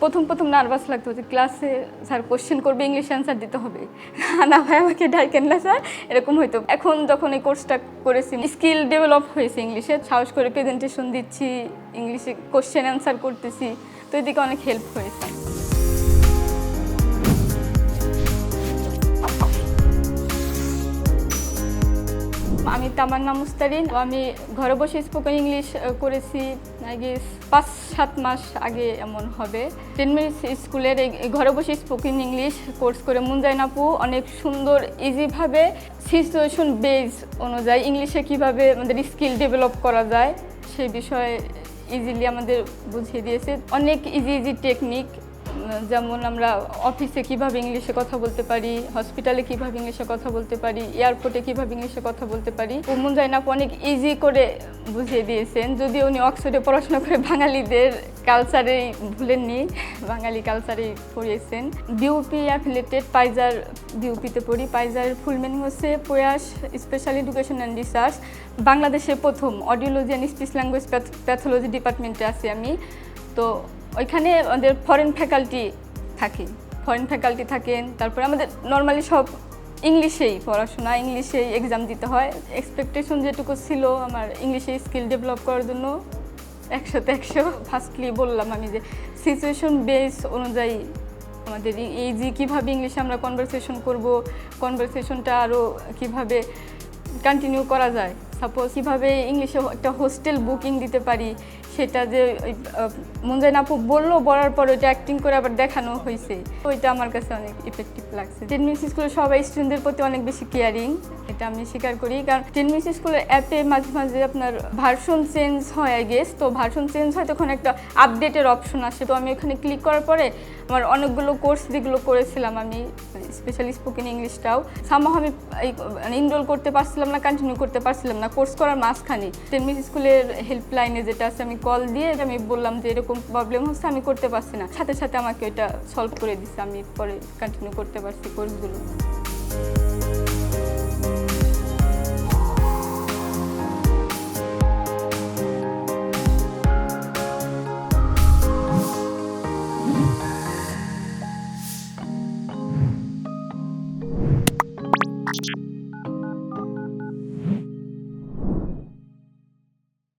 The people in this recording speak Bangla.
প্রথম প্রথম নার্ভাস লাগতো যে ক্লাসে স্যার কোশ্চেন করবে ইংলিশ অ্যান্সার দিতে হবে। না ভাই, আমাকে ডাইকেন না স্যার এরকম হইতো। এখন যখন এই কোর্সটা করেছি স্কিল ডেভেলপ হয়েছে ইংলিশে সাহস করে প্রেজেন্টেশন দিচ্ছি ইংলিশে কোশ্চেন অ্যান্সার করতেছি। তো এদিকে অনেক হেল্প হয়েছে। আমি তামান্না মুস্তারিন। আমি ঘরে বসে স্পোকেন ইংলিশ করেছি আই গেস পাঁচ, সাত মাস আগে এমন হবে। টেন মিনিটস স্কুলের এই ঘরে বসে স্পোকেন ইংলিশ কোর্স করে মুনজাইন আপু অনেক সুন্দর ইজিভাবে সিচুয়েশন বেজ অনুযায়ী ইংলিশে কীভাবে আমাদের স্কিল ডেভেলপ করা যায় সেই বিষয়ে ইজিলি আমাদের বুঝিয়ে দিয়েছে। অনেক ইজি ইজি টেকনিক যেমন আমরা অফিসে কীভাবে ইংলিশে কথা বলতে পারি হসপিটালে কীভাবে ইংলিশে কথা বলতে পারি এয়ারপোর্টে কীভাবে ইংলিশে কথা বলতে পারি। উমন জাইনাপ অনেক ইজি করে বুঝিয়ে দিয়েছেন। যদি উনি অক্সফোর্ডে পড়াশোনা করে বাঙালিদের কালচারেই ভুলেননি, বাঙালি কালচারেই পড়িয়েছেন। বিউপি অ্যাফিলেটেড পাইজার বিউপিতে পড়ি। পাইজারের ফুল মিনিং হচ্ছে প্রয়াস স্পেশাল এডুকেশন অ্যান্ড রিসার্চ বাংলাদেশে প্রথম audiology and speech language pathology ডিপার্টমেন্টে আছি আমি। তো ওইখানে আমাদের ফরেন ফ্যাকাল্টি থাকে। ফরেন ফ্যাকাল্টি থাকেন, তারপরে আমাদের নর্মালি সব ইংলিশেই পড়াশোনা, ইংলিশেই এক্সাম দিতে হয়। এক্সপেকটেশন যেটুকু ছিল আমার ইংলিশে স্কিল ডেভেলপ করার জন্য একশোতে একশো। ফার্স্টলি বললাম আমি যে সিচুয়েশন বেস অনুযায়ী আমাদের এই- যে কীভাবে ইংলিশে আমরা কনভারসেশন করব কনভারসেশনটা আরও কীভাবে কন্টিনিউ করা যায়। সাপোজ কীভাবে ইংলিশে একটা হোস্টেল বুকিং দিতে পারি, সেটা যে মুঞ্জাইন আপু বলল, বলার পর ওইটা অ্যাক্টিং করে আবার দেখানো হয়েছে ওইটা আমার কাছে অনেক ইফেক্টিভ লাগছে। টেন মিনিটস স্কুলের সবাই স্টুডেন্টদের প্রতি অনেক বেশি কেয়ারিং এটা আমি স্বীকার করি। কারণ টেন মিনিটস স্কুলের অ্যাপে মাঝে মাঝে আপনার ভার্সন চেঞ্জ হয় আই গেস তো ভার্সন চেঞ্জ হয়, তখন একটা আপডেটের অপশন আসে। তো আমি ওখানে ক্লিক করার পরে আমার অনেকগুলো কোর্স যেগুলো করেছিলাম আমি স্পেশালি স্পোকেন ইংলিশটাও সামহ আমি ইনরোল করতে পারছিলাম না কন্টিনিউ করতে পারছিলাম না। কোর্স করার মাঝখানে তেমনি স্কুলের হেল্পলাইনে যেটা আছে, আমি কল দিয়ে আমি বললাম যে এরকম প্রবলেম হচ্ছে, আমি করতে পারছি না। সাথে সাথে আমাকে ওইটা সলভ করে দিচ্ছে আমি পরে কন্টিনিউ করতে পারছি কোর্সগুলো